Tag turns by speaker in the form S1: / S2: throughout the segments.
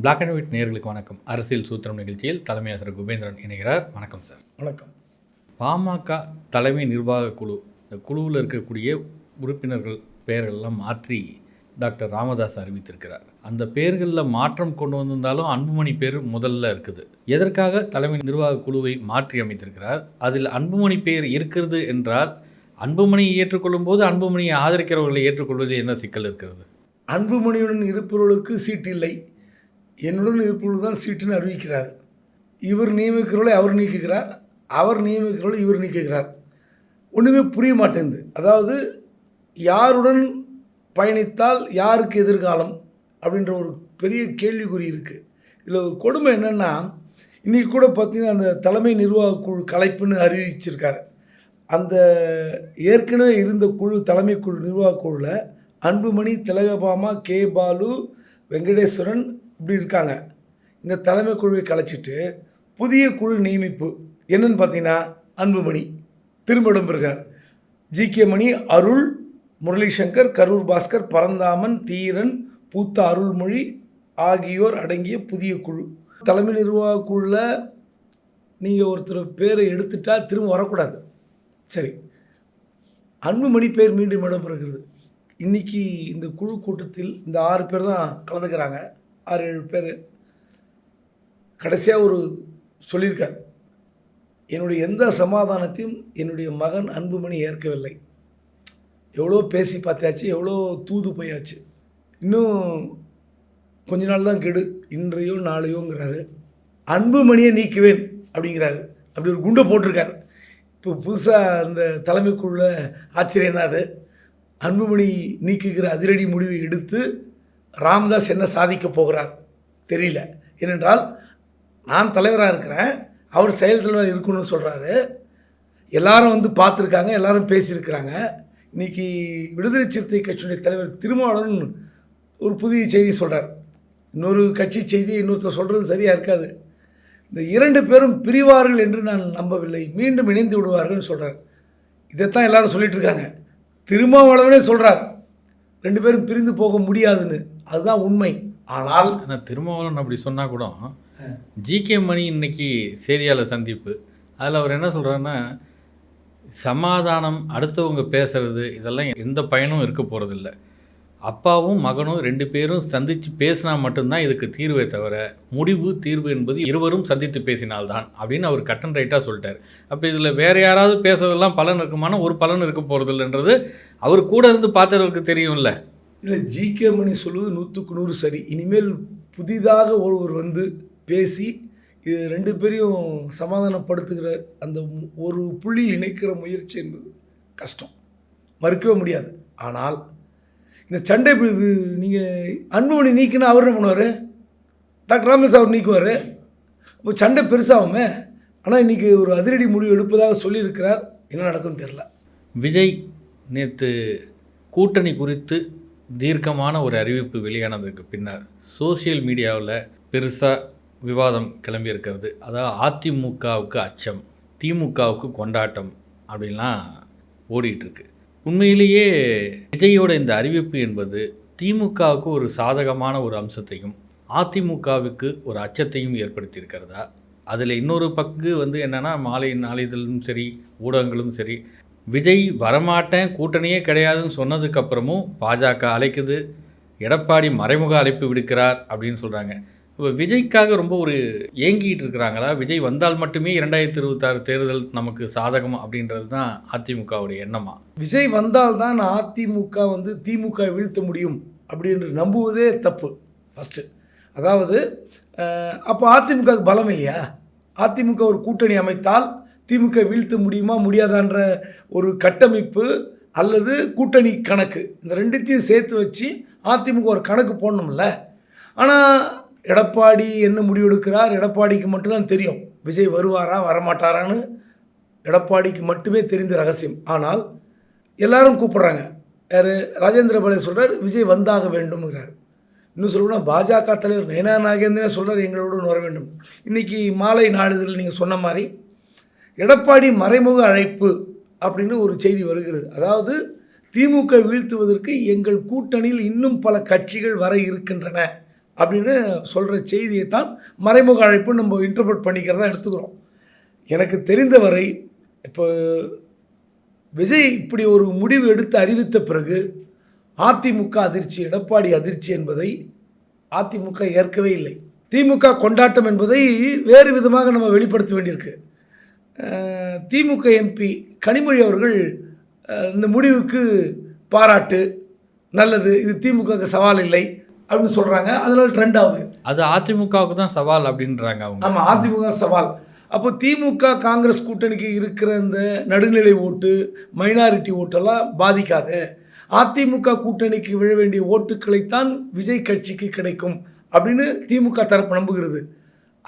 S1: Black and white நேயர்களுக்கு வணக்கம். அரசியல் சூத்திரம் நிகழ்ச்சியில் தலைமை ஆசிரியர் குபேந்திரன் இணைகிறார். வணக்கம் சார்
S2: வணக்கம்.
S1: பாமக தலைமை நிர்வாக குழு இந்த குழுவில் இருக்கக்கூடிய உறுப்பினர்கள் பெயர்கள்லாம் மாற்றி டாக்டர் ராமதாஸ் அறிவித்திருக்கிறார். அந்த பெயர்களில் மாற்றம் கொண்டு வந்திருந்தாலும் அன்புமணி பேர் முதல்ல இருக்குது. எதற்காக தலைமை நிர்வாக குழுவை மாற்றி அமைத்திருக்கிறார்? அதில் அன்புமணி பெயர் இருக்கிறது என்றால் அன்புமணியை ஏற்றுக்கொள்ளும் போது அன்புமணியை ஆதரிக்கிறவர்களை ஏற்றுக்கொள்வது என்ன சிக்கல் இருக்கிறது?
S2: அன்புமணியுடன் இருப்பவர்களுக்கு சீட்டு இல்லை. என்னுடன் இருப்பவர்கள் தான் சீட்டுன்னு அறிவிக்கிறார். இவர் நியமிக்கிறவளை அவர் நீக்குகிறார். அவர் நியமிக்கிறவளை இவர் நீக்குகிறார். ஒன்றுமே புரிய மாட்டேங்குது. அதாவது யாருடன் பயணித்தால் யாருக்கு எதிர்காலம் அப்படின்ற ஒரு பெரிய கேள்விக்குறி இருக்குது இதில் ஒரு கொடுமை என்னென்னா இன்றைக்கி கூட பார்த்தீங்கன்னா அந்த தலைமை நிர்வாக குழு கலைப்புன்னு அறிவிச்சிருக்காரு. அந்த ஏற்கனவே இருந்த குழு தலைமை குழு நிர்வாக குழுவில் அன்புமணி திலகபாமா கே பாலு வெங்கடேஸ்வரன் இப்படி இருக்காங்க. இந்த தலைமை குழுவை கலைச்சிட்டு புதிய குழு நியமிப்பு. என்னன்னு பார்த்தீங்கன்னா அன்புமணி. திரும்ப இடம்பெறுகிறார் ஜி. கே. மணி அருள் முரளிசங்கர் கரூர் பாஸ்கர் பரந்தாமன் தீரன் பூத்த அருள்மொழி ஆகியோர் அடங்கிய புதிய குழு. தலைமை நிர்வாக குழுவில் நீங்கள் ஒருத்தர் பேரை எடுத்துட்டால் திரும்ப வரக்கூடாது. சரி. அன்புமணி பேர் மீண்டும் இடம்பெறுகிறது இன்றைக்கி இந்த குழு கூட்டத்தில் இந்த ஆறு பேர் தான் கலந்துக்கிறாங்க. ஆறு ஏழு பேர் கடைசியாக ஒரு சொல்லியிருக்கார். என்னுடைய எந்த சமாதானத்தையும் என்னுடைய மகன் அன்புமணி ஏற்கவில்லை. எவ்வளோ பேசி பார்த்தாச்சு எவ்வளோ தூது போயாச்சு. இன்னும் கொஞ்ச நாள் தான் கெடு இன்றையோ நாளையோங்கிறாரு. அன்புமணியை நீக்குவேன் அப்படிங்கிறாரு. அப்படி ஒரு குண்டை போட்டிருக்காரு. இப்போ புதுசாக அந்த தலைமைக்குள்ள ஆச்சரியம் தான் அது அன்புமணி நீக்குகிற அதிரடி முடிவை எடுத்து ராமதாஸ் என்ன சாதிக்க போகிறார் தெரியல. ஏனென்றால் நான் தலைவராக இருக்கிறேன் அவர் செயல் தலைவர் இருக்கணும்னு சொல்கிறாரு எல்லாரும் வந்து பார்த்துருக்காங்க எல்லாரும் பேசியிருக்கிறாங்க. இன்றைக்கி விடுதலை சிறுத்தை கட்சியுடைய தலைவர் திருமாவளவன் ஒரு புதிய செய்தி சொல்கிறார் இன்னொரு கட்சி செய்தி இன்னொருத்தர் சொல்கிறது சரியாக இருக்காது. இந்த இரண்டு பேரும் பிரிவார்கள் என்று நான் நம்பவில்லை. மீண்டும் இணைந்து விடுவார்கள்னு சொல்கிறார் இதைத்தான் எல்லாரும் சொல்லிட்டு இருக்காங்க. திருமாவளவனே சொல்கிறார் ரெண்டு பேரும் பிரிந்து போக முடியாதுன்னு. அதுதான் உண்மை. ஆனால்
S1: திருமாவளவன் அப்படி சொன்னால் கூட ஜிகே மணி இன்னைக்கு செய்தியாளர் சந்திப்பு. அதில் அவர் என்ன சொல்கிறாருன்னா சமாதானம் அடுத்தவங்க பேசுறது இதெல்லாம் எந்த பயனும் இருக்க போகிறதில்ல அப்பாவும் மகனும் ரெண்டு பேரும் சந்தித்து பேசினா மட்டும்தான் இதுக்கு தீர்வே தவிர முடிவு தீர்வு என்பது இருவரும் சந்தித்து பேசினால்தான் அப்படின்னு அவர் கட்டன் ரைட்டாக சொல்லிட்டார். அப்போ இதில் வேறு யாராவது பேசுறதெல்லாம் பலன் இருக்குமானா ஒரு பலன் இருக்க போகிறதில்லன்றது அவர் கூட இருந்து பார்த்தவருக்கு தெரியும்ல.
S2: இல்லை ஜிகே மணி சொல்வது நூற்றுக்கு நூறு சரி. இனிமேல் புதிதாக ஒருவர் வந்து பேசி இது ரெண்டு பேரையும் சமாதானப்படுத்துகிற அந்த ஒரு புள்ளியில் இணைக்கிற முயற்சி என்பது கஷ்டம். மறுக்கவே முடியாது. ஆனால் இந்த சண்டை நீங்கள் அன்புமணி நீக்கினா அவர் என்ன பண்ணுவார்? டாக்டர் ராமேஷ் அவர் நீக்குவார்? இப்போ சண்டை பெருசாகுமே. ஆனால் இன்றைக்கி ஒரு அதிரடி முடிவு எடுப்பதாக சொல்லியிருக்கிறார். என்ன நடக்கும்னு தெரில
S1: விஜய் நேற்று கூட்டணி குறித்து தீர்க்கமான ஒரு அறிவிப்பு வெளியானதுக்கு பின்னர் சோஷியல் மீடியாவில் பெருசாக விவாதம் கிளம்பியிருக்கிறது. அதாவது அதிமுகவுக்கு அச்சம் திமுகவுக்கு கொண்டாட்டம் அப்படின்லாம் ஓடிட்டுருக்கு உண்மையிலேயே விஜயோட இந்த அறிவிப்பு என்பது திமுகவுக்கு ஒரு சாதகமான ஒரு அம்சத்தையும் அதிமுகவுக்கு ஒரு அச்சத்தையும் ஏற்படுத்தியிருக்கிறதா? அதில் இன்னொரு பங்கு வந்து என்னென்னா மாலை நாளிதழும் சரி ஊடகங்களும் சரி விஜய் வரமாட்டேன் கூட்டணியே கிடையாதுன்னு சொன்னதுக்கப்புறமும் பாஜக அழைக்குது எடப்பாடி மறைமுக அழைப்பு விடுக்கிறார் அப்படின்னு சொல்கிறாங்க இப்போ விஜய்க்காக ரொம்ப ஒரு ஏங்கிட்டு இருக்கிறாங்களா? விஜய் வந்தால் மட்டுமே இரண்டாயிரத்தி இருபத்தாறு தேர்தல் நமக்கு சாதகம் அப்படின்றது தான் அதிமுகவுடைய எண்ணமா?
S2: விஜய் வந்தால் தான் அதிமுக வந்து திமுக வீழ்த்த முடியும் அப்படின்னு நம்புவதே தப்பு ஃபஸ்ட்டு அதாவது அப்போ அதிமுகவுக்கு பலம் இல்லையா? அதிமுக ஒரு கூட்டணி அமைத்தால் திமுக வீழ்த்த முடியுமா முடியாதான்ற ஒரு கட்டமைப்பு அல்லது கூட்டணி கணக்கு. இந்த ரெண்டுத்தையும் சேர்த்து வச்சு அதிமுக ஒரு கணக்கு போடணும்ல. ஆனால் எடப்பாடி என்ன முடிவெடுக்கிறார்? எடப்பாடிக்கு மட்டும்தான் தெரியும். விஜய் வருவாரா வரமாட்டாரான்னு எடப்பாடிக்கு மட்டுமே தெரிந்த ரகசியம். ஆனால் எல்லாரும் கூப்பிட்றாங்க. யார்? ராஜேந்திர பாலே சொல்கிறார் விஜய் வந்தாக வேண்டும்ங்கிறார். இன்னும் சொல்லணும்னா பாஜக தலைவர் நயனா நாகேந்திரன் சொல்கிறார் எங்களோடு வர வேண்டும். இன்றைக்கி மாலை நாளிதழில் நீங்கள் சொன்ன மாதிரி எடப்பாடி மறைமுக அழைப்பு அப்படின்னு ஒரு செய்தி வருகிறது. அதாவது திமுக வீழ்த்துவதற்கு எங்கள் கூட்டணியில் இன்னும் பல கட்சிகள் வர இருக்கின்றன அப்படின்னு சொல்கிற செய்தியை தான் மறைமுக அழைப்பு நம்ம இன்டர்பிரட் பண்ணிக்கிறதா எடுத்துக்கிறோம். எனக்கு தெரிந்தவரை இப்போ விஜய் இப்படி ஒரு முடிவு எடுத்து அறிவித்த பிறகு அதிமுக அதிர்ச்சி எடப்பாடி அதிர்ச்சி என்பதை அதிமுக ஏற்கவே இல்லை. திமுக கொண்டாட்டம் என்பதை வேறு விதமாக நம்ம வெளிப்படுத்த வேண்டியிருக்கு. திமுக எம்பி கனிமொழி அவர்கள் இந்த முடிவுக்கு பாராட்டு நல்லது இது திமுகவுக்கு சவால் இல்லை அப்படின்னு சொல்கிறாங்க அதனால் ட்ரெண்ட் ஆகுது.
S1: அது அதிமுகவுக்கு தான் சவால் அப்படின்றாங்க அவங்க.
S2: ஆமாம் அதிமுக சவால். அப்போ திமுக காங்கிரஸ் கூட்டணிக்கு இருக்கிற இந்த நடுநிலை ஓட்டு மைனாரிட்டி ஓட்டெல்லாம் பாதிக்காது. அதிமுக கூட்டணிக்கு விழ வேண்டிய ஓட்டுக்களைத்தான் விஜய் கட்சிக்கு கிடைக்கும் அப்படின்னு திமுக தரப்பு நம்புகிறது.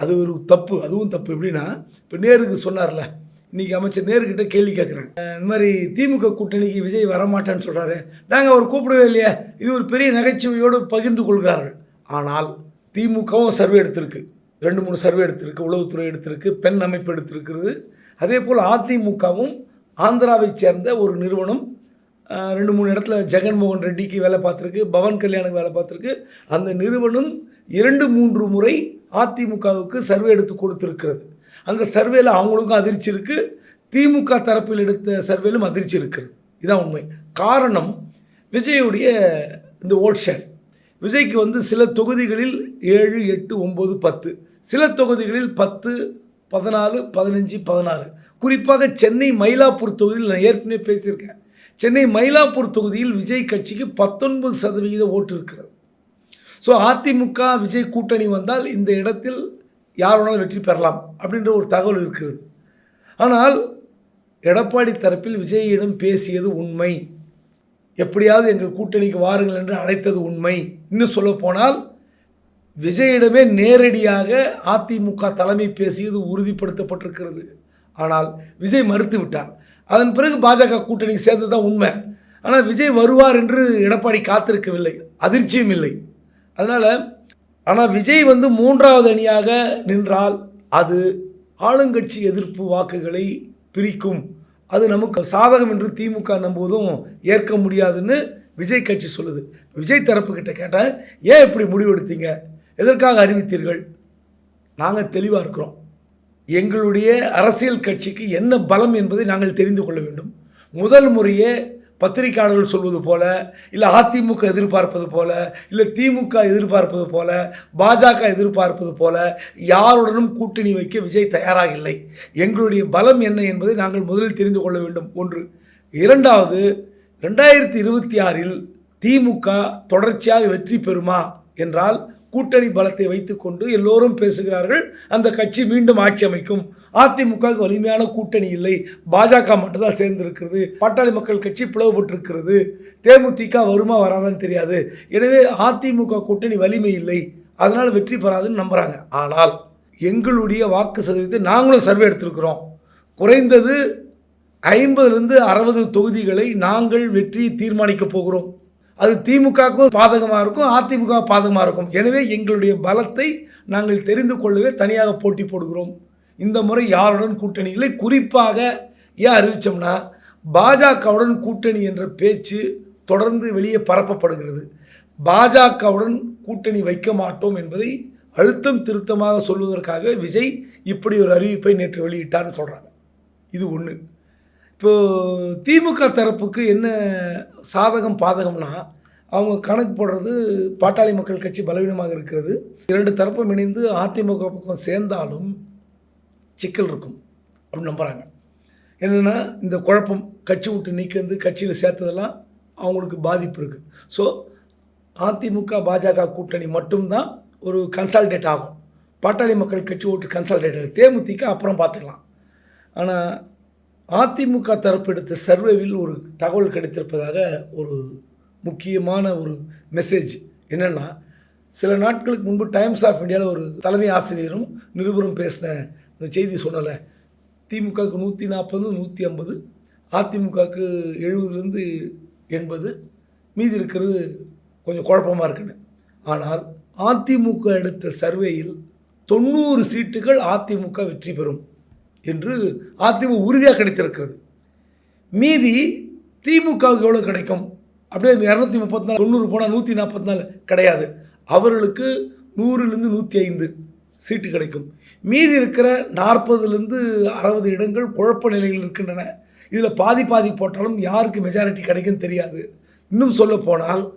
S2: அது ஒரு தப்பு அதுவும் தப்பு. எப்படின்னா இப்போ நேருக்கு சொன்னார்ல இன்றைக்கி அமைச்சர் நேருக்கிட்ட கேள்வி கேட்குறாங்க இந்த மாதிரி திமுக கூட்டணிக்கு விஜய் வரமாட்டேன்னு சொல்கிறாரு நாங்கள் அவர் கூப்பிடவே இல்லையே. இது ஒரு பெரிய நகைச்சுவையோடு பகிர்ந்து கொள்கிறார்கள். ஆனால் திமுகவும் சர்வே எடுத்திருக்கு. ரெண்டு மூணு சர்வே எடுத்திருக்கு. உளவுத்துறை எடுத்திருக்கு. பெண் அமைப்பு எடுத்திருக்கிறது. அதே போல் அதிமுகவும் ஆந்திராவை சேர்ந்த ஒரு நிறுவனம் ரெண்டு மூணு இடத்துல ஜெகன்மோகன் ரெட்டிக்கு வேலை பார்த்துருக்கு பவன் கல்யாணுக்கு வேலை பார்த்துருக்கு. அந்த நிறுவனம் இரண்டு மூன்று முறை அதிமுகவுக்கு சர்வே எடுத்து கொடுத்துருக்கிறது. அந்த சர்வேல அவங்களுக்கும் அதிர்ச்சி இருக்குது திமுக தரப்பில் எடுத்த சர்வேலும் அதிர்ச்சி இருக்குது இதான் உண்மை. காரணம் விஜயுடைய இந்த ஓட் ஷேர். விஜய்க்கு வந்து சில தொகுதிகளில் ஏழு எட்டு ஒம்பது பத்து. சில தொகுதிகளில் பத்து பதினாலு பதினஞ்சு பதினாறு. குறிப்பாக சென்னை மயிலாப்பூர் தொகுதியில் நான் ஏற்கனவே பேசியிருக்கேன். சென்னை மயிலாப்பூர் தொகுதியில் விஜய் கட்சிக்கு பத்தொன்பது சதவிகித ஓட்டு இருக்கிறது. ஸோ அதிமுக விஜய் கூட்டணி வந்தால் இந்த இடத்தில் யார் வேணாலும் வெற்றி பெறலாம் அப்படின்ற ஒரு தகவல் இருக்குது. ஆனால் எடப்பாடி தரப்பில் விஜயிடம் பேசியது உண்மை. எப்படியாவது எங்கள் கூட்டணிக்கு வாருங்கள் என்று அழைத்தது உண்மை. இன்னும் சொல்லப்போனால் விஜயிடமே நேரடியாக அதிமுக தலைமை பேசியது உறுதிப்படுத்தப்பட்டிருக்கிறது. ஆனால் விஜய் மறுத்து விட்டார் அதன் பிறகு பாஜக கூட்டணிக்கு சேர்ந்தது தான் உண்மை. ஆனால் விஜய் வருவார் என்று எடப்பாடி காத்திருக்கவில்லை. அதிர்ச்சியும் இல்லை. அதனால் ஆனால் விஜய் வந்து மூன்றாவது அணியாக நின்றால் அது ஆளுங்கட்சி எதிர்ப்பு வாக்குகளை பிரிக்கும். அது நமக்கு சாதகம் என்று திமுக நம்புவதும் ஏற்க முடியாதுன்னு விஜய் கட்சி சொல்லுது. விஜய் தரப்புக்கிட்ட கேட்டேன் ஏன் இப்படி முடிவெடுத்தீங்க? எதற்காக அறிவித்தீர்கள்? நாங்கள் தெளிவாக இருக்கிறோம். எங்களுடைய அரசியல் கட்சிக்கு என்ன பலம் என்பதை நாங்கள் தெரிந்து கொள்ள வேண்டும். முதல் முறையே பத்திரிகையாளர்கள் சொல்வது போல இல்லை அதிமுக எதிர்பார்ப்பது போல இல்லை திமுக எதிர்பார்ப்பது போல பாஜக எதிர்பார்ப்பது போல யாருடனும் கூட்டணி வைக்க விஜய் தயாராக இல்லை எங்களுடைய பலம் என்ன என்பதை நாங்கள் முதலில் தெரிந்து கொள்ள வேண்டும். ஒன்று. இரண்டாவது ரெண்டாயிரத்தி இருபத்தி ஆறில் திமுக தொடர்ச்சியாக வெற்றி பெறுமா என்றால் கூட்டணி பலத்தை வைத்துக்கொண்டு எல்லோரும் பேசுகிறார்கள் அந்த கட்சி மீண்டும் ஆட்சி அமைக்கும். அதிமுகவுக்கு வலிமையான கூட்டணி இல்லை. பாஜக மட்டும்தான் சேர்ந்திருக்கிறது. பாட்டாளி மக்கள் கட்சி பிளவுபட்டிருக்கிறது. தேமுதிக வருமா வராதான்னு தெரியாது. எனவே அதிமுக கூட்டணி வலிமை இல்லை. அதனால் வெற்றி பெறாதுன்னு நம்புகிறாங்க ஆனால் எங்களுடைய வாக்கு சதவீதத்தை நாங்களும் சர்வே எடுத்திருக்கிறோம். குறைந்தது ஐம்பதுலேருந்து அறுபது தொகுதிகளை நாங்கள் வெற்றி தீர்மானிக்கப் போகிறோம். அது திமுகவுக்கும் பாதகமாக இருக்கும் அதிமுக பாதகமாக இருக்கும். எனவே எங்களுடைய பலத்தை நாங்கள் தெரிந்து கொள்ளவே தனியாக போட்டி போடுகிறோம். இந்த முறை யாருடன் கூட்டணி? இல்லை குறிப்பாக ஏன் அறிவித்தோம்னா பாஜகவுடன் கூட்டணி என்ற பேச்சு தொடர்ந்து வெளியே பரப்பப்படுகிறது. பாஜகவுடன் கூட்டணி வைக்க மாட்டோம் என்பதை அழுத்தம் திருத்தமாக சொல்வதற்காக விஜய் இப்படி ஒரு அறிவிப்பை நேற்று வெளியிட்டார்னு சொல்கிறாங்க இது ஒன்று இப்போ திமுக தரப்புக்கு என்ன சாதகம் பாதகம்னா அவங்க கணக்கு போடுறது பாட்டாளி மக்கள் கட்சி பலவீனமாக இருக்கிறது. இரண்டு தரப்பும் இணைந்து அதிமுக பக்கம் சேர்ந்தாலும் சிக்கல் இருக்கும் அப்படின்னு நம்புகிறாங்க என்னென்னா இந்த குழப்பம் கட்சி விட்டு நீக்கிறது கட்சியில் சேர்த்ததெல்லாம் அவங்களுக்கு பாதிப்பு இருக்குது ஸோ அதிமுக பாஜக கூட்டணி மட்டும்தான் ஒரு கன்சால்டேட் ஆகும். பாட்டாளி மக்கள் கட்சி ஓட்டு கன்சால்டேட் ஆகும் தேமுதிக அப்புறம் பார்த்துக்கலாம். ஆனால் அதிமுக தரப்பு எடுத்த சர்வேவில் ஒரு தகவல் கிடைத்திருப்பதாக ஒரு முக்கியமான ஒரு மெசேஜ் என்னென்னா சில நாட்களுக்கு முன்பு டைம்ஸ் ஆஃப் இந்தியாவில் ஒரு தலைமை ஆசிரியரும் நிருபரும் பேசின இந்த செய்தி சொன்னலை திமுகவுக்கு நூற்றி நாற்பது நூற்றி ஐம்பது அதிமுகவுக்கு எழுபதுலேருந்து எண்பது மீதி இருக்கிறது கொஞ்சம் குழப்பமாக இருக்குன்னு. ஆனால் அதிமுக எடுத்த சர்வேயில் தொண்ணூறு சீட்டுகள் அதிமுக வெற்றி பெறும் என்று அதிமுக உறுதியாக கிடைத்திருக்கிறது. மீதி திமுகவுக்கு எவ்வளோ கிடைக்கும்? அப்படியே இரநூத்தி முப்பத்தி நாலு தொண்ணூறு போனால் நூற்றி நாற்பத்தி நாலு கிடையாது. அவர்களுக்கு நூறுலேருந்து நூற்றி ஐந்து சீட்டு கிடைக்கும். மீதி இருக்கிற நாற்பதுலேருந்து அறுபது இடங்கள் குழப்ப நிலையில் இருக்கின்றன. இதில் பாதி பாதி போட்டாலும் யாருக்கு மெஜாரிட்டி கிடைக்குன்னு தெரியாது. இன்னும் சொல்ல போனால்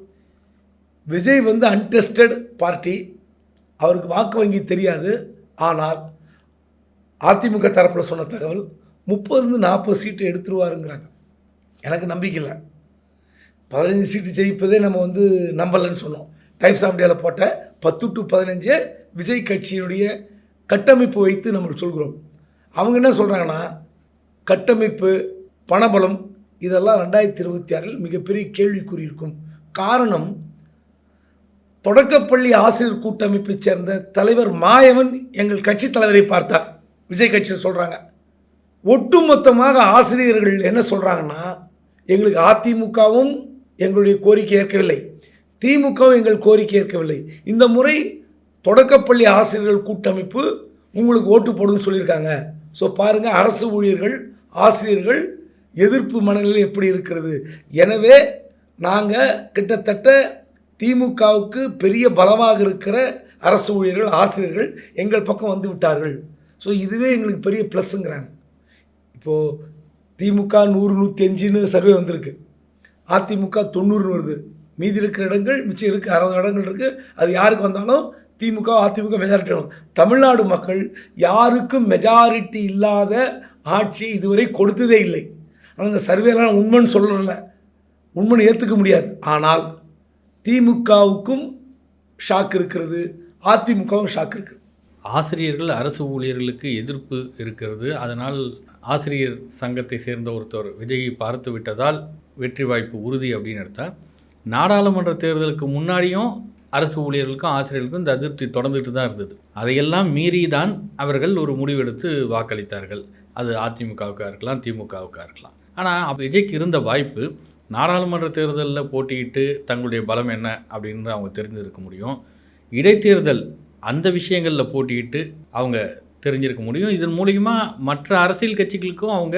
S2: விஜய் வந்து அன்டெஸ்டட் பார்ட்டி அவருக்கு வாக்கு வங்கி தெரியாது. ஆனால் அதிமுக தரப்பில் சொன்ன தகவல் முப்பதுலேருந்து நாற்பது சீட்டு எடுத்துருவாருங்கிறாங்க. எனக்கு நம்பிக்கை இல்லை. பதினஞ்சு சீட்டு ஜெயிப்பதே நம்ம வந்து நம்பலைன்னு சொன்னோம். டைம்ஸ் ஆஃப் இந்தியாவில் போட்ட பத்து டு பதினஞ்சு விஜய் கட்சியினுடைய கட்டமைப்பு வைத்து நம்ம சொல்கிறோம். அவங்க என்ன சொல்கிறாங்கன்னா கட்டமைப்பு பணபலம் இதெல்லாம் ரெண்டாயிரத்தி இருபத்தி ஆறில் மிகப்பெரிய கேள்விக்குறி இருக்கும். காரணம் தொடக்கப்பள்ளி ஆசிரியர் கூட்டமைப்பைச் சேர்ந்த தலைவர் மாயவன் எங்கள் கட்சி தலைவரை பார்த்தார். விஜய் கட்சியில் சொல்கிறாங்க ஒட்டுமொத்தமாக ஆசிரியர்கள் என்ன சொல்கிறாங்கன்னா எங்களுக்கு அதிமுகவும் எங்களுடைய கோரிக்கை ஏற்கவில்லை. திமுகவும் எங்கள் கோரிக்கை ஏற்கவில்லை. இந்த முறை தொடக்கப்பள்ளி ஆசிரியர்கள் கூட்டமைப்பு உங்களுக்கு ஓட்டு போடுன்னு சொல்லியிருக்காங்க. ஸோ பாருங்கள் அரசு ஊழியர்கள் ஆசிரியர்கள் எதிர்ப்பு மனநிலை எப்படி இருக்கிறது? எனவே நாங்கள் கிட்டத்தட்ட திமுகவுக்கு பெரிய பலமாக இருக்கிற அரசு ஊழியர்கள் ஆசிரியர்கள் எங்கள் பக்கம் வந்து விட்டார்கள். ஸோ இதுவே எங்களுக்கு பெரிய ப்ளஸ்ஸுங்கிறாங்க இப்போது திமுக நூறு நூற்றி அஞ்சுன்னு சர்வே வந்திருக்கு. அதிமுக தொண்ணூறுன்னு வருது. மீதி இருக்கிற இடங்கள் மிச்சம் இருக்குது அறுபது இடங்கள் இருக்குது அது யாருக்கு வந்தாலும் திமுக அதிமுக மெஜாரிட்டி வரும் தமிழ்நாடு மக்கள் யாருக்கும் மெஜாரிட்டி இல்லாத ஆட்சி இதுவரை கொடுத்ததே இல்லை. ஆனால் இந்த சர்வேலாம் உண்மைன்னு சொல்லல உண்மைன்னு ஏற்றுக்க முடியாது. ஆனால் திமுகவுக்கும் ஷாக் இருக்கிறது அதிமுகவும் ஷாக் இருக்குது
S1: ஆசிரியர்கள் அரசு ஊழியர்களுக்கு எதிர்ப்பு இருக்கிறது. அதனால் ஆசிரியர் சங்கத்தை சேர்ந்த ஒருத்தர் விஜயை பார்த்து விட்டதால் வெற்றி வாய்ப்பு உறுதி அப்படின்னு எடுத்தால் நாடாளுமன்ற தேர்தலுக்கு முன்னாடியும் அரசு ஊழியர்களுக்கும் ஆசிரியர்களுக்கும் இந்த அதிருப்தி தொடர்ந்துட்டு தான் இருந்தது. அதையெல்லாம் மீறி தான் அவர்கள் ஒரு முடிவெடுத்து வாக்களித்தார்கள். அது அதிமுகவுக்காக இருக்கலாம் திமுகவுக்காக இருக்கலாம். ஆனால் விஜய்க்கு இருந்த வாய்ப்பு நாடாளுமன்ற தேர்தலில் போட்டியிட்டு தங்களுடைய பலம் என்ன அப்படின்னு அவங்க தெரிஞ்சிருக்க முடியும். இடைத்தேர்தல் அந்த விஷயங்களில் போட்டியிட்டு அவங்க தெரிஞ்சிருக்க முடியும். இதன் மூலிமா மற்ற அரசியல் கட்சிகளுக்கும் அவங்க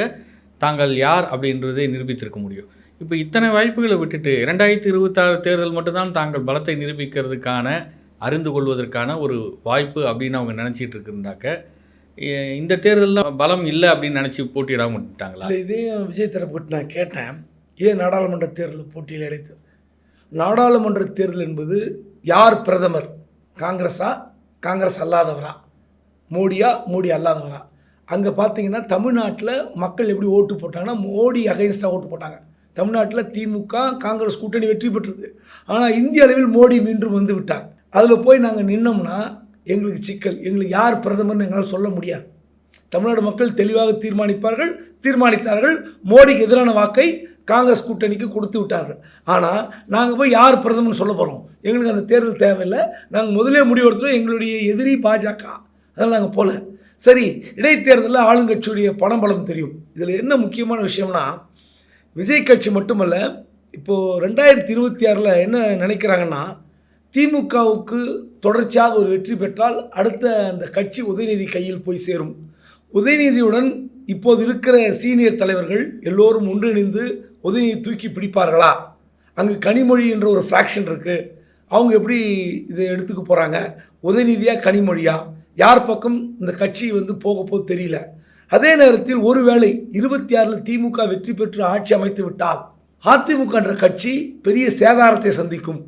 S1: தாங்கள் யார் அப்படின்றதை நிரூபித்திருக்க முடியும். இப்போ இத்தனை வாய்ப்புகளை விட்டுட்டு இரண்டாயிரத்தி இருபத்தாறு தேர்தல் மட்டும்தான் தாங்கள் பலத்தை நிரூபிக்கிறதுக்கான அறிந்து கொள்வதற்கான ஒரு வாய்ப்பு அப்படின்னு அவங்க நினச்சிட்டு இருந்தாக்க இந்த தேர்தலில் பலம் இல்லை அப்படின்னு நினச்சி போட்டியிடாம விட்டாங்களா?
S2: இல்லை இதையும் விஜய் தரப்புக்கிட்ட நான் கேட்டேன். ஏன் நாடாளுமன்ற தேர்தல் போட்டியில் அடைத்து நாடாளுமன்ற தேர்தல் என்பது யார் பிரதமர்? காங்கிரஸா? காங்கிரஸ் அல்லாதவரா? மோடியா? மோடி அல்லாதவரா? அங்கே பார்த்தீங்கன்னா தமிழ்நாட்டில் மக்கள் எப்படி ஓட்டு போட்டாங்கன்னா மோடி அகைன்ஸ்டாக ஓட்டு போட்டாங்க. தமிழ்நாட்டில் திமுக காங்கிரஸ் கூட்டணி வெற்றி பெற்றது. ஆனால் இந்திய அளவில் மோடி மீண்டும் வந்து விட்டார். அதில் போய் நாங்கள் நின்னோம்னா எங்களுக்கு சிக்கல். எங்களுக்கு யார் பிரதமர்னு எங்களால் சொல்ல முடியாது. தமிழ்நாடு மக்கள் தெளிவாக தீர்மானிப்பார்கள். தீர்மானித்தார்கள். மோடிக்கு எதிரான வாக்கை காங்கிரஸ் கூட்டணிக்கு கொடுத்து விட்டார்கள். ஆனால் நாங்கள் போய் யார் பிரதமர்னு சொல்ல போகிறோம் எங்களுக்கு அந்த தேர்தல் தேவையில்லை. நாங்கள் முதலே முடிவெடுத்துறோம் எங்களுடைய எதிரி பாஜக. அதெல்லாம் நாங்கள் போகல சரி இடைத்தேர்தலில் ஆளுங்கட்சியுடைய பணபலம் தெரியும். இதில் என்ன முக்கியமான விஷயம்னா விஜய் கட்சி மட்டுமல்ல இப்போது ரெண்டாயிரத்தி இருபத்தி ஆறில் என்ன நினைக்கிறாங்கன்னா திமுகவுக்கு தொடர்ச்சியாக ஒரு வெற்றி பெற்றால் அடுத்த அந்த கட்சி உதயநிதி கையில் போய் சேரும். உதயநிதியுடன் இப்போது இருக்கிற சீனியர் தலைவர்கள் எல்லோரும் ஒன்றிணைந்து உதயநிதி தூக்கி பிடிப்பார்களா? அங்கு கனிமொழி என்ற ஒரு ஃப்ராக்ஷன் இருக்குது அவங்க எப்படி இதை எடுத்துக்க போகிறாங்க உதயநிதியாக கனிமொழியா? யார் பக்கம் இந்த கட்சி வந்து போக போது தெரியல. அதே நேரத்தில் ஒருவேளை இருபத்தி ஆறில் திமுக வெற்றி பெற்று ஆட்சி அமைத்து விட்டால் அதிமுக என்ற கட்சி பெரிய சேதாரத்தை சந்திக்கும்.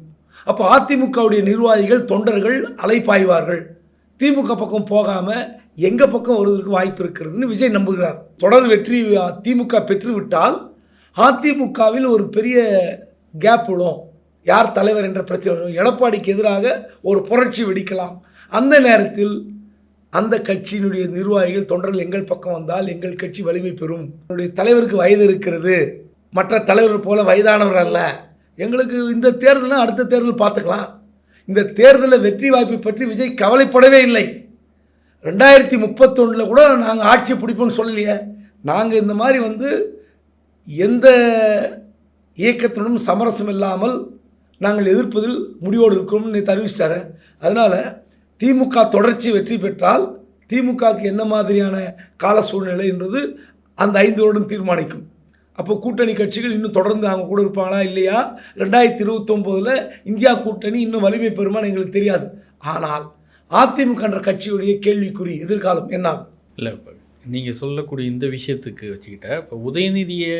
S2: அப்போ அதிமுகவுடைய நிர்வாகிகள் தொண்டர்கள் அலைப்பாய்வார்கள். திமுக பக்கம் போகாமல் எங்கள் பக்கம் வருவதற்கு வாய்ப்பு இருக்கிறதுன்னு விஜய் நம்புகிறார். தொடர் வெற்றி திமுக பெற்றுவிட்டால் அதிமுகவில் ஒரு பெரிய கேப் விடும் யார் தலைவர் என்ற பிரச்சனை எடப்பாடிக்கு எதிராக ஒரு புரட்சி வெடிக்கலாம். அந்த நேரத்தில் அந்த கட்சியினுடைய நிர்வாகிகள் தொண்டர்கள் எங்கள் பக்கம் வந்தால் எங்கள் கட்சி வலிமை பெறும். என்னுடைய தலைவருக்கு வயது இருக்கிறது. மற்ற தலைவர் போல வயதானவர் அல்ல. எங்களுக்கு இந்த தேர்தலும் அடுத்த தேர்தல் பார்த்துக்கலாம். இந்த தேர்தலில் வெற்றி வாய்ப்பை பற்றி விஜய் கவலைப்படவே இல்லை. ரெண்டாயிரத்தி முப்பத்தொன்னில் கூட நாங்கள் ஆட்சி பிடிப்போம்னு சொல்லலையே. நாங்கள் இந்த மாதிரி வந்து எந்த இயக்கத்துடனும் சமரசம் இல்லாமல் நாங்கள் எதிர்ப்பதில் முடிவோடு இருக்கோம்னு நேற்று அறிவிச்சிட்டாரு. அதனால் திமுக தொடர்ச்சி வெற்றி பெற்றால் திமுகவுக்கு என்ன மாதிரியான கால சூழ்நிலை என்பது அந்த ஐந்து வருடம் தீர்மானிக்கும். அப்போ கூட்டணி கட்சிகள் இன்னும் தொடர்ந்து அவங்க கூட இருப்பாங்களா இல்லையா? ரெண்டாயிரத்தி இருபத்தொம்போதில் இந்தியா கூட்டணி இன்னும் வலிமை பெறுமான்னு எங்களுக்கு தெரியாது. ஆனால் அதிமுக என்ற கட்சியுடைய கேள்விக்குறி எதிர்காலம் என்ன
S1: இல்லை இப்போ நீங்கள் சொல்லக்கூடிய இந்த விஷயத்துக்கு வச்சுக்கிட்ட இப்போ உதயநிதியை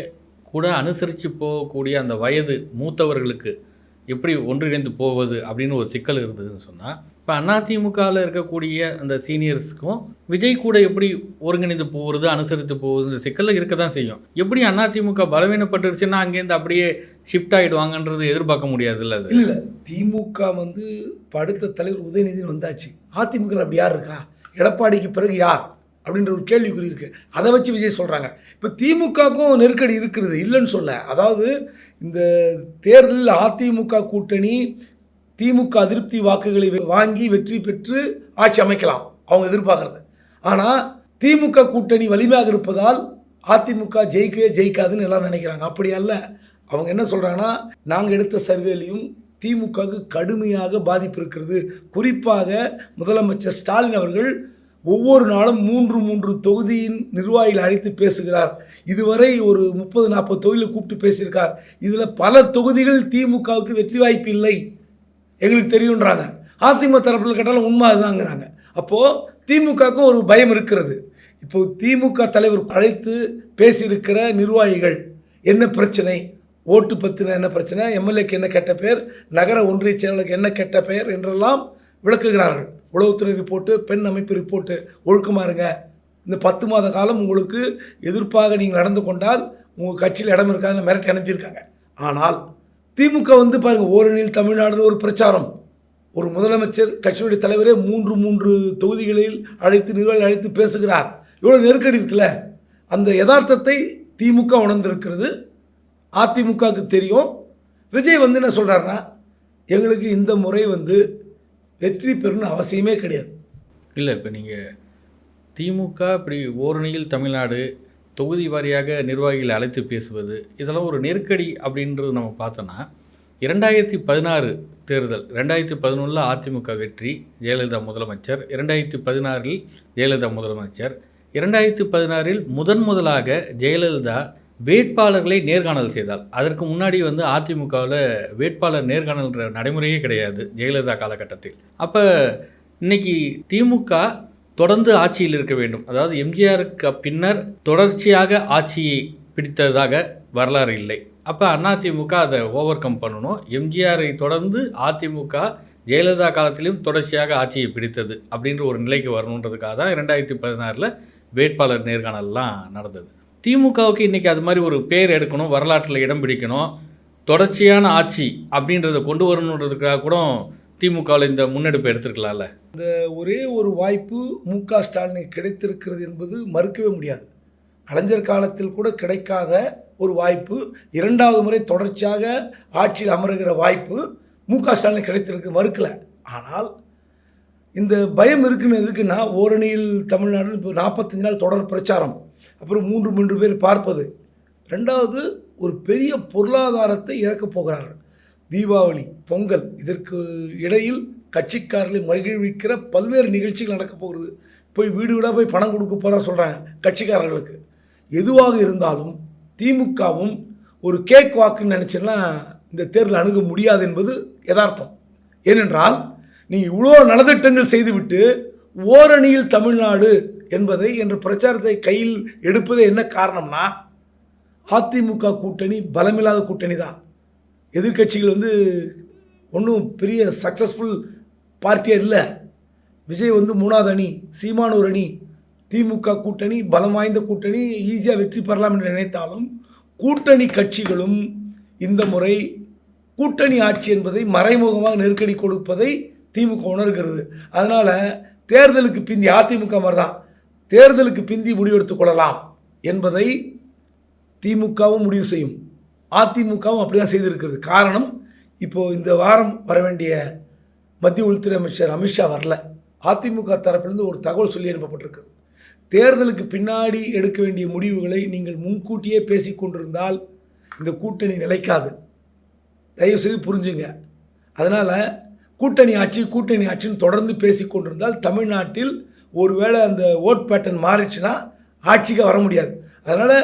S1: கூட அனுசரித்து போகக்கூடிய அந்த வயது மூத்தவர்களுக்கு எப்படி ஒன்றிணைந்து போவது அப்படின்னு ஒரு சிக்கல் இருந்ததுன்னு சொன்னால் இப்போ அதிமுகவில் இருக்கக்கூடிய அந்த சீனியர்ஸுக்கும் விஜய் கூட எப்படி ஒருங்கிணைந்து போகிறது அனுசரித்து போகிறது இந்த சிக்கலில் இருக்க தான் செய்யும். எப்படி அதிமுக பலவீனப்பட்டுருச்சுன்னா அங்கேருந்து அப்படியே ஷிஃப்ட் ஆகிடுவாங்கன்றது எதிர்பார்க்க முடியாதுல்ல அது?
S2: இல்லை திமுக வந்து படுத்த தலைவர் உதயநிதினு வந்தாச்சு. அதிமுக அப்படி யார் இருக்கா? எடப்பாடிக்கு பிறகு யார்? அப்படின்ற ஒரு கேள்விக்குறி இருக்குது அதை வச்சு விஜய் சொல்கிறாங்க இப்போ திமுகவுக்கும் நெருக்கடி இருக்கிறது இல்லைன்னு சொல்ல. அதாவது இந்த தேர்தலில் அதிமுக கூட்டணி திமுக அதிருப்தி வாக்குகளை வாங்கி வெற்றி பெற்று ஆட்சி அமைக்கலாம். அவங்க எதிர்பார்க்கறது. ஆனால் திமுக கூட்டணி வலிமையாக இருப்பதால் அதிமுக ஜெயிக்கவே ஜெயிக்காதுன்னு எல்லாரும் நினைக்கிறாங்க. அப்படி அல்ல. அவங்க என்ன சொல்கிறாங்கன்னா நாங்கள் எடுத்த சர்வேலையும் திமுகவுக்கு கடுமையாக பாதிப்பு இருக்கிறது. குறிப்பாக முதலமைச்சர் ஸ்டாலின் அவர்கள் ஒவ்வொரு நாளும் மூன்று மூன்று தொகுதியின் நிர்வாகிகளை அழைத்து பேசுகிறார். இதுவரை ஒரு முப்பது நாற்பது தொகுதியில் கூப்பிட்டு பேசியிருக்கார். இதில் பல தொகுதிகள் திமுகவுக்கு வெற்றி வாய்ப்பு இல்லை. எங்களுக்கு தெரியுன்றாங்க அதிமுக தரப்பில் கேட்டாலும் உண்மை அதுதாங்கிறாங்க. அப்போது திமுகவுக்கும் ஒரு பயம் இருக்கிறது. இப்போ திமுக தலைவர் அழைத்து பேசியிருக்கிற நிர்வாகிகள் என்ன பிரச்சனை? ஓட்டு பத்தின என்ன பிரச்சனை? எம்எல்ஏக்கு என்ன கெட்ட பெயர் நகர ஒன்றிய செயலருக்கு என்ன கெட்ட பெயர் என்றெல்லாம் விளக்குகிறார்கள். உளவுத்துறை ரிப்போர்ட்டு பெண் அமைப்பு ரிப்போர்ட்டு. ஒழுக்கமாக இருங்க. இந்த பத்து மாத காலம் உங்களுக்கு எதிர்ப்பாக நீங்கள் நடந்து கொண்டால் உங்கள் கட்சியில் இடம் இருக்காதுன்னு மிரட்டி அனுப்பியிருக்காங்க. ஆனால் திமுக வந்து பாருங்கள் ஓரணியில் தமிழ்நாடுன்னு ஒரு பிரச்சாரம். ஒரு முதலமைச்சர் கட்சியினுடைய தலைவரே மூன்று மூன்று தொகுதிகளில் அழைத்து நிர்வாகிகள் அழைத்து பேசுகிறார். இவ்வளோ நெருக்கடி இருக்குல்ல? அந்த யதார்த்தத்தை திமுக உணர்ந்திருக்கிறது. அதிமுகவுக்கு தெரியும். விஜய் வந்து என்ன சொல்கிறாருன்னா எங்களுக்கு இந்த முறை வந்து வெற்றி பெறணும்னு அவசியமே கிடையாது.
S1: இல்லை இப்போ நீங்கள் திமுக இப்படி ஓரணியில் தமிழ்நாடு தொகுதி வாரியாக நிர்வாகிகளை அழைத்து பேசுவது இதெல்லாம் ஒரு நெருக்கடி அப்படின்றது நம்ம பார்த்தோன்னா இரண்டாயிரத்தி பதினாறு தேர்தல் ரெண்டாயிரத்தி பதினொன்றில் அதிமுக வெற்றி ஜெயலலிதா முதலமைச்சர் இரண்டாயிரத்தி பதினாறில் ஜெயலலிதா முதலமைச்சர் இரண்டாயிரத்தி பதினாறில் முதன் முதலாக ஜெயலலிதா வேட்பாளர்களை நேர்காணல் செய்தால் அதற்கு முன்னாடி வந்து அதிமுகவில் வேட்பாளர் நேர்காணல்ன்ற நடைமுறையே கிடையாது ஜெயலலிதா காலகட்டத்தில். அப்போ இன்றைக்கி திமுக தொடர்ந்து ஆட்சியில் இருக்க வேண்டும். அதாவது எம்ஜிஆருக்கு பின்னர் தொடர்ச்சியாக ஆட்சியை பிடித்ததாக வரலாறு இல்லை. அப்போ அதிமுக அதை ஓவர் கம் பண்ணணும். எம்ஜிஆரை தொடர்ந்து அதிமுக ஜெயலலிதா காலத்திலும் தொடர்ச்சியாக ஆட்சியை பிடித்தது அப்படின்ற ஒரு நிலைக்கு வரணுன்றதுக்காக தான் ரெண்டாயிரத்தி பதினாறில் வேட்பாளர் நேர்காணல்லாம் நடந்தது. திமுகவுக்கு இன்றைக்கி அது மாதிரி ஒரு பேர் எடுக்கணும் வரலாற்றில் இடம் பிடிக்கணும் தொடர்ச்சியான ஆட்சி அப்படின்றத கொண்டு வரணுன்றதுக்காக கூட திமுகவில் இந்த முன்னெடுப்பு எடுத்திருக்கலாம்ல?
S2: ஒரே ஒரு வாய்ப்பு மு க ஸ்டாலினுக்கு கிடைத்திருக்கிறது என்பது மறுக்கவே முடியாது. கலைஞர் காலத்தில் கூட கிடைக்காத ஒரு வாய்ப்பு இரண்டாவது முறை தொடர்ச்சியாக ஆட்சியில் அமருகிற வாய்ப்பு மு க ஸ்டாலினுக்கு கிடைத்திருக்கு மறுக்கலை. ஆனால் இந்த பயம் இருக்குன்னு எதுக்குன்னா ஓரணியில் தமிழ்நாடு இப்போ நாற்பத்தஞ்சு நாள் தொடர் பிரச்சாரம் அப்புறம் மூன்று மூன்று பேர் பார்ப்பது. ரெண்டாவது ஒரு பெரிய பொருளாதாரத்தை இறக்கப் போகிறார்கள். தீபாவளி பொங்கல் இதற்கு இடையில் கட்சிக்காரர்களை மகிழ்விக்கிற பல்வேறு நிகழ்ச்சிகள் நடக்கப் போகிறது. போய் வீடு வீடாக போய் பணம் கொடுக்க போகிறா சொல்கிறாங்க கட்சிக்காரர்களுக்கு. எதுவாக இருந்தாலும் திமுகவும் ஒரு கேக் வாக்குன்னு நினச்சேன்னா இந்த தேர்தல் அணுக முடியாது என்பது யதார்த்தம். ஏனென்றால் நீங்கள் இவ்வளோ நலத்திட்டங்கள் செய்துவிட்டு ஓரணியில் தமிழ்நாடு என்பதை என்ற பிரச்சாரத்தை கையில் எடுப்பதே என்ன காரணம்னா அதிமுக கூட்டணி பலமில்லாத கூட்டணி தான் எதிர்க்கட்சிகள் வந்து ஒன்றும் பெரிய சக்ஸஸ்ஃபுல் பார்ட்டியாக இல்லை. விஜய் வந்து மூணாவது அணி சீமான் ஒரு அணி திமுக கூட்டணி பலம் வாய்ந்த கூட்டணி ஈஸியாக வெற்றி பெறலாம் என்று நினைத்தாலும் கூட்டணி கட்சிகளும் இந்த முறை கூட்டணி ஆட்சி என்பதை மறைமுகமாக நெருக்கடி கொடுப்பதை திமுக உணர்கிறது. அதனால் தேர்தலுக்கு பிந்தி அதிமுக மாதிரி தான் தேர்தலுக்கு பிந்தி முடிவெடுத்துக் கொள்ளலாம் என்பதை திமுகவும் முடிவு செய்யும். அதிமுகவும் அப்படி தான் செய்திருக்கிறது. காரணம் இப்போது இந்த வாரம் வர வேண்டிய மத்திய உள்துறை அமைச்சர் அமித்ஷா வரல. அதிமுக தரப்பிலிருந்து ஒரு தகவல் சொல்லி அனுப்பப்பட்டிருக்கு தேர்தலுக்கு பின்னாடி எடுக்க வேண்டிய முடிவுகளை நீங்கள் முன்கூட்டியே பேசிக் கொண்டிருந்தால் இந்த கூட்டணி நிலைக்காது. தயவுசெய்து புரிஞ்சுங்க. அதனால் கூட்டணி ஆட்சி கூட்டணி ஆட்சின்னு தொடர்ந்து பேசி கொண்டிருந்தால் தமிழ்நாட்டில் ஒருவேளை அந்த ஓட் பேட்டர்ன் மாறிச்சுன்னா ஆட்சிக்கு வர முடியாது. அதனால்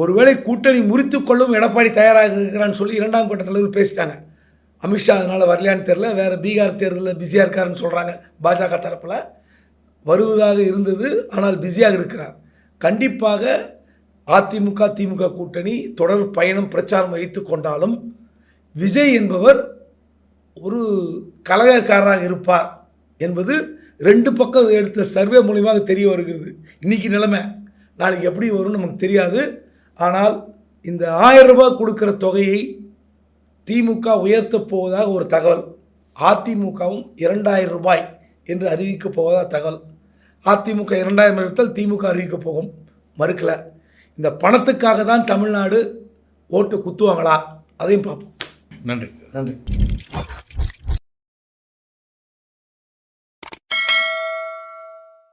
S2: ஒருவேளை கூட்டணி முறித்து கொள்ளும் எடப்பாடி தயாராக இருக்கிறான்னு சொல்லி இரண்டாம் கட்ட தலைவர் பேசிட்டாங்க. அமித்ஷா அதனால் வரலையான்னு தெரில வேறு பீகார் தேர்தலில் பிஸியாக இருக்காருன்னு சொல்கிறாங்க பாஜக தரப்பில். வருவதாக இருந்தது ஆனால் பிஸியாக இருக்கிறார். கண்டிப்பாக அதிமுக திமுக கூட்டணி தொடர் பயணம் பிரச்சாரம் வைத்து கொண்டாலும் விஜய் என்பவர் ஒரு கலகக்காரராக இருப்பார் என்பது ரெண்டு பக்கம் எடுத்த சர்வே மூலியமாக தெரிய வருகிறது. இன்றைக்கி நிலைமை. நாளைக்கு எப்படி வரும்னு நமக்கு தெரியாது. ஆனால் இந்த ஆயிரம் ரூபாய் கொடுக்குற தொகையை திமுக உயர்த்தப் போவதாக ஒரு தகவல். அதிமுகவும் இரண்டாயிரம் ரூபாய் என்று அறிவிக்கப் போவதாக தகவல். அதிமுக இரண்டாயிரம் அறிவித்தால் திமுக அறிவிக்கப் போகும். மறுக்கல. இந்த பணத்துக்காக தான் தமிழ்நாடு ஓட்டு குத்துவாங்களா? அதையும் பார்ப்போம்.
S1: நன்றி.
S2: நன்றி.